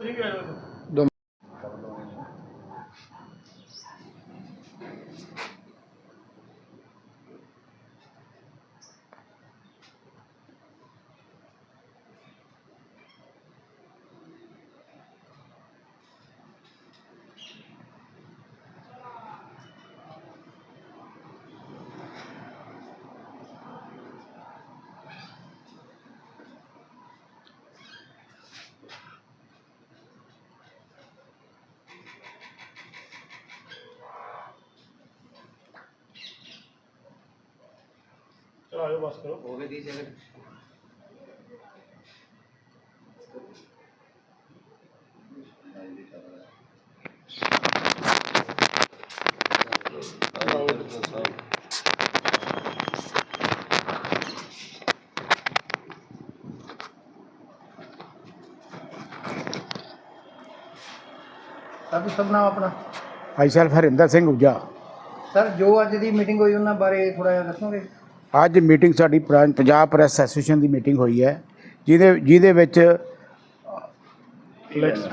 这个的？ਚਲੋ ਆਜੋ ਬਸ ਕਰੋ। ਹੋ ਗਏ 30 ਸੈਕਿੰਡ ਸਰ ਸਭ ਨਾਮ ਆਪਣਾ? ਮਾਈਸੈਲਫ ਹਰਿੰਦਰ ਸਿੰਘ ਉਜਾ। ਸਰ ਜੋ ਅੱਜ ਦੀ ਮੀਟਿੰਗ ਹੋਈ ਉਹਨਾਂ ਬਾਰੇ ਥੋੜਾ ਜਿਹਾ ਦੱਸੋਗੇ? ਅੱਜ ਮੀਟਿੰਗ ਸਾਡੀ ਪ੍ਰ- ਪੰਜਾਬ ਪ੍ਰੈਸ ਐਸੋਸੀਏਸ਼ਨ ਦੀ ਮੀਟਿੰਗ ਹੋਈ ਹੈ ਜਿਹਦੇ ਜਿਹਦੇ ਵਿੱਚ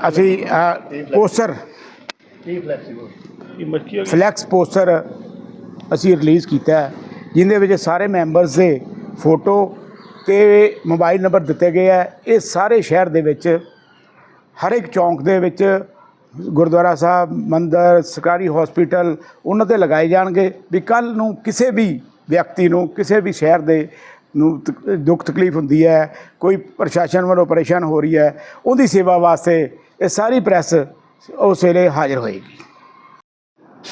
ਅਸੀਂ ਪੋਸਟਰ ਇਹ ਫਲੈਕਸ ਪੋਸਟਰ ਅਸੀਂ ਰਿਲੀਜ਼ ਕੀਤਾ ਹੈ, ਜਿਹਦੇ ਵਿੱਚ ਸਾਰੇ ਮੈਂਬਰਸ ਦੇ ਫੋਟੋ ਤੇ ਮੋਬਾਈਲ ਨੰਬਰ ਦਿੱਤੇ ਗਏ ਹੈ। ਇਹ ਸਾਰੇ ਸ਼ਹਿਰ ਦੇ ਵਿੱਚ ਹਰ ਇੱਕ ਚੌਂਕ ਦੇ ਵਿੱਚ ਗੁਰਦੁਆਰਾ ਸਾਹਿਬ ਮੰਦਰ ਸਰਕਾਰੀ ਹਸਪੀਟਲ ਉਹਨਾਂ ਤੇ ਲਗਾਏ ਜਾਣਗੇ ਵੀ ਕੱਲ ਨੂੰ ਕਿਸੇ ਵੀ ਵਿਅਕਤੀ ਨੂੰ ਕਿਸੇ ਵੀ ਸ਼ਹਿਰ ਦੇ ਨੂੰ ਤਕ- ਦੁੱਖ ਤਕਲੀਫ ਹੁੰਦੀ ਹੈ, ਕੋਈ ਪ੍ਰਸ਼ਾਸਨ ਵੱਲੋਂ ਪਰੇਸ਼ਾਨ ਹੋ ਰਹੀ ਹੈ, ਉਹਦੀ ਸੇਵਾ ਵਾਸਤੇ ਇਹ ਸਾਰੀ ਪ੍ਰੈਸ ਉਸ ਵੇਲੇ ਹਾਜ਼ਰ ਹੋਏਗੀ।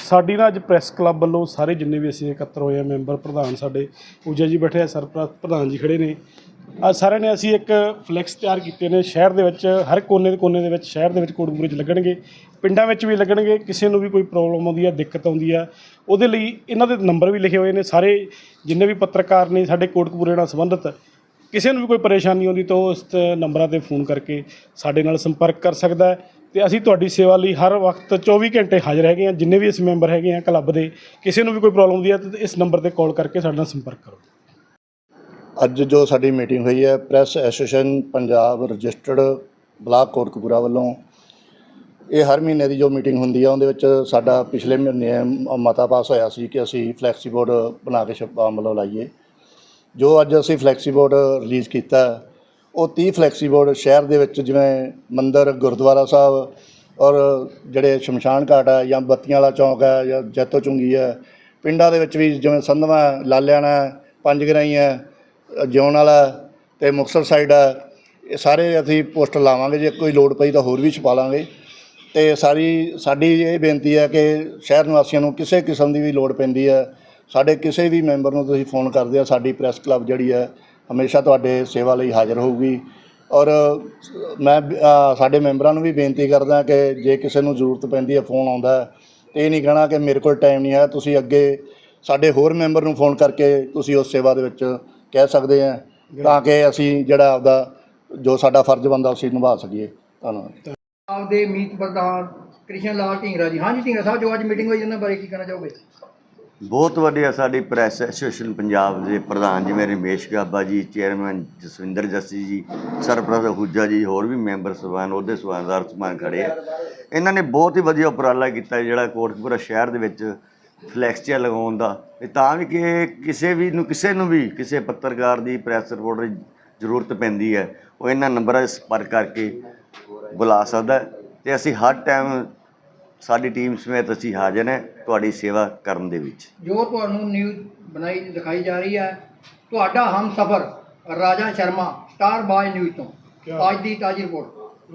ਸਾਡੀ ਨਾ ਅੱਜ ਪ੍ਰੈਸ ਕਲੱਬ ਵੱਲੋਂ ਸਾਰੇ ਜਿੰਨੇ ਵੀ ਅਸੀਂ ਇਕੱਤਰ ਹੋਏ ਆ, ਮੈਂਬਰ, ਪ੍ਰਧਾਨ ਸਾਡੇ, ਪੂਜਾ ਜੀ ਬੈਠੇ ਆ, ਸਰਪ੍ਰਸਤ, ਪ੍ਰਧਾਨ ਜੀ ਖੜੇ ਨੇ। ਅੱਜ ਸਾਰਿਆਂ ਨੇ ਅਸੀਂ ਇੱਕ ਫਲੈਕਸ ਤਿਆਰ ਕੀਤੇ ਨੇ, ਸ਼ਹਿਰ ਦੇ ਵਿੱਚ, ਹਰ ਕੋਨੇ ਦੇ ਕੋਨੇ ਦੇ ਵਿੱਚ, ਸ਼ਹਿਰ ਦੇ ਵਿੱਚ ਕੋਟਕਪੂਰੇ 'ਚ ਲੱਗਣਗੇ, ਪਿੰਡਾਂ ਵਿੱਚ ਵੀ ਲੱਗਣਗੇ, ਕਿਸੇ ਨੂੰ ਵੀ ਕੋਈ ਪ੍ਰੋਬਲਮ ਆਉਂਦੀ ਆ, ਦਿੱਕਤ ਆਉਂਦੀ ਆ, ਉਹਦੇ ਲਈ ਇਹਨਾਂ ਦੇ ਨੰਬਰ ਵੀ ਲਿਖੇ ਹੋਏ ਨੇ, ਸਾਰੇ ਜਿੰਨੇ ਵੀ ਪੱਤਰਕਾਰ ਨੇ ਸਾਡੇ ਕੋਟਕਪੂਰੇ ਨਾਲ ਸੰਬੰਧਿਤ, ਕਿਸੇ ਨੂੰ ਵੀ ਕੋਈ ਪਰੇਸ਼ਾਨੀ ਆਉਂਦੀ ਤਾਂ ਉਹ ਇਸ ਨੰਬਰਾਂ ਤੇ ਫੋਨ ਕਰਕੇ ਸਾਡੇ ਨਾਲ ਸੰਪਰਕ ਕਰ ਸਕਦਾ ਹੈ। ਤੇ ਅਸੀਂ ਤੁਹਾਡੀ ਸੇਵਾ ਲਈ ਹਰ ਵਕਤ 24 ਘੰਟੇ ਹਾਜ਼ਰ ਹੈਗੇ ਹਾਂ, ਜਿੰਨੇ ਵੀ ਅਸੀਂ ਮੈਂਬਰ ਹੈਗੇ ਹਾਂ ਕਲੱਬ ਦੇ, ਕਿਸੇ ਨੂੰ ਵੀ ਕੋਈ ਪ੍ਰੋਬਲਮ ਆਉਂਦੀ ਹੈ ਤਾਂ ਇਸ ਨੰਬਰ ਤੇ ਕਾਲ ਕਰਕੇ ਸਾਡੇ ਨਾਲ ਸੰਪਰਕ ਕਰੋ। ਅੱਜ ਜੋ ਸਾਡੀ ਮੀਟਿੰਗ ਹੋਈ ਹੈ press association Punjab registered block Kotkapura ਵੱਲੋਂ, ਇਹ ਹਰ ਮਹੀਨੇ ਦੀ ਜੋ ਮੀਟਿੰਗ ਹੁੰਦੀ ਹੈ ਉਹਦੇ ਵਿੱਚ ਸਾਡਾ ਪਿਛਲੇ ਮਹੀਨੇ ਮਤਾ ਪਾਸ ਹੋਇਆ ਸੀ ਕਿ ਅਸੀਂ ਫਲੈਕਸੀ ਬੋਰਡ ਬਣਾ ਕੇ ਛਪ- ਮਤਲਬ ਲਾਈਏ। ਜੋ ਅੱਜ ਅਸੀਂ ਫਲੈਕਸੀ ਬੋਰਡ ਰਿਲੀਜ਼ ਕੀਤਾ ਉਹ 30 ਫਲੈਕਸੀ ਬੋਰਡ ਸ਼ਹਿਰ ਦੇ ਵਿੱਚ ਜਿਵੇਂ ਮੰਦਿਰ ਗੁਰਦੁਆਰਾ ਸਾਹਿਬ ਔਰ ਜਿਹੜੇ ਸ਼ਮਸ਼ਾਨ ਘਾਟ ਹੈ ਜਾਂ ਬੱਤੀਆਂ ਵਾਲਾ ਚੌਂਕ ਹੈ ਜਾਂ ਜੈਤੋ ਚੁੰਗੀ ਹੈ ਪਿੰਡਾਂ ਦੇ ਵਿੱਚ ਵੀ ਜਿਵੇਂ ਸੰਧਵਾ ਹੈ, ਲਾਲਿਆਣਾ ਹੈ, ਪੰਜ ਗਰਾਈ ਹੈ ਜਿਉਣ ਵਾਲਾ ਤੇ ਮੁਕਤਸਰ ਸਾਈਡ ਹੈ ਇਹ ਸਾਰੇ ਅਸੀਂ ਪੋਸਟਰ ਲਾਵਾਂਗੇ ਜੇ ਕੋਈ ਲੋੜ ਪਈ ਤਾਂ ਹੋਰ ਵੀ ਛਪਾ ਲਾਂਗੇ। ਤੇ ਸਾਰੀ ਸਾਡੀ ਇਹ ਬੇਨਤੀ ਹੈ ਕਿ ਸ਼ਹਿਰ ਨਿਵਾਸੀਆਂ ਨੂੰ ਕਿਸੇ ਕਿਸਮ ਦੀ ਵੀ ਲੋੜ ਪੈਂਦੀ ਹੈ ਸਾਡੇ ਕਿਸੇ ਵੀ ਮੈਂਬਰ ਨੂੰ ਤੁਸੀਂ ਫੋਨ ਕਰਦੇ ਆ ਸਾਡੀ ਪ੍ਰੈਸ ਕਲੱਬ ਜਿਹੜੀ ਹੈ ਹਮੇਸ਼ਾ ਤੁਹਾਡੇ ਸੇਵਾ ਲਈ ਹਾਜ਼ਰ ਹੋਊਗੀ। ਔਰ ਮੈਂ ਸਾਡੇ ਮੈਂਬਰਾਂ ਨੂੰ ਵੀ ਬੇਨਤੀ ਕਰਦਾ ਕਿ ਜੇ ਕਿਸੇ ਨੂੰ ਜ਼ਰੂਰਤ ਪੈਂਦੀ ਹੈ ਫੋਨ ਆਉਂਦਾ ਹੈ, ਤੇ ਇਹ ਨਹੀਂ ਕਹਿਣਾ ਕਿ ਮੇਰੇ ਕੋਲ ਟਾਈਮ ਨਹੀਂ ਹੈ ਤੁਸੀਂ ਅੱਗੇ ਸਾਡੇ ਹੋਰ ਮੈਂਬਰ ਨੂੰ ਫੋਨ ਕਰਕੇ ਤੁਸੀਂ ਉਸ ਸੇਵਾ ਦੇ ਵਿੱਚ ਕਹਿ ਸਕਦੇ ਆ ਤਾਂ ਕਿ ਅਸੀਂ ਜਿਹੜਾ ਆਪਦਾ ਜੋ ਸਾਡਾ ਫਰਜ਼ ਬੰਦਾ ਅਸੀਂ ਨਿਭਾ ਸਕੀਏ। ਧੰਨਵਾਦ। ਆਪ ਦੇ ਮੀਤ ਪ੍ਰਧਾਨ ਕ੍ਰਿਸ਼ਨ ਲਾਲ ਢੀਂਗਰਾ ਜੀ। ਹਾਂਜੀ ਢੀਂਗਰਾ ਸਾਹਿਬ ਜੋ ਅੱਜ ਮੀਟਿੰਗ ਹੋਈ ਉਹਨਾਂ ਬਾਰੇ ਕੀ ਕਹਿਣਾ ਚਾਹੋਗੇ? ਬਹੁਤ ਵਧੀਆ ਸਾਡੀ ਪ੍ਰੈਸ ਐਸੋਸੀਏਸ਼ਨ ਪੰਜਾਬ ਦੇ ਪ੍ਰਧਾਨ ਜਿਵੇਂ ਰਮੇਸ਼ ਗਾਬਾ ਜੀ, ਚੇਅਰਮੈਨ ਜਸਵਿੰਦਰ ਜੱਸੀ ਜੀ, ਸਰਪ੍ਰਸਤ ਹੁਜਾ ਜੀ, ਹੋਰ ਵੀ ਮੈਂਬਰ ਸਭਾਨ ਉਹਦੇ ਸਭਾਨਦਾਰ ਸਭਾਨ ਖੜੇ ਆ। ਇਹਨਾਂ ਨੇ ਬਹੁਤ ਹੀ ਵਧੀਆ ਉਪਰਾਲਾ ਕੀਤਾ ਜਿਹੜਾ ਕੋਟਕਪੂਰਾ ਸ਼ਹਿਰ ਦੇ ਵਿੱਚ ਫਲੈਕਸੀਆ ਲਗਾਉਣ ਦਾ। ਇਹ ਤਾਂ ਵੀ ਕਿ ਕਿਸੇ ਵੀ ਨੂੰ, ਕਿਸੇ ਨੂੰ ਵੀ, ਕਿਸੇ ਪੱਤਰਕਾਰ ਦੀ, ਪ੍ਰੈਸ ਰਿਪੋਰਟਰ ਦੀ ਜ਼ਰੂਰਤ ਪੈਂਦੀ ਹੈ, ਉਹ ਇਹਨਾਂ ਨੰਬਰਾਂ 'ਤੇ ਸੰਪਰਕ ਕਰਕੇ ਬੁਲਾ ਸਕਦਾ ਹੈ। ਤੇ ਅਸੀਂ ਹਰ ਟਾਈਮ ਸਾਡੀ ਟੀਮ ਸਮੇਤ ਅਸੀਂ ਹਾਜ਼ਰ ਹਾਂ ਤੁਹਾਡੀ ਸੇਵਾ ਕਰਨ ਦੇ ਵਿੱਚ। ਜੋ ਤੁਹਾਨੂੰ ਨਿਊਜ਼ ਬਣਾਈ ਦਿਖਾਈ ਜਾ ਰਹੀ ਹੈ ਤੁਹਾਡਾ ਹਮ ਸਫਰ ਰਾਜਾ ਸ਼ਰਮਾ ਸਟਾਰ ਬਾਜ ਨਿਊਜ਼ ਤੋਂ। ਅੱਜ ਦੀ ਤਾਜ਼ੀ ਰਿਪੋਰਟ।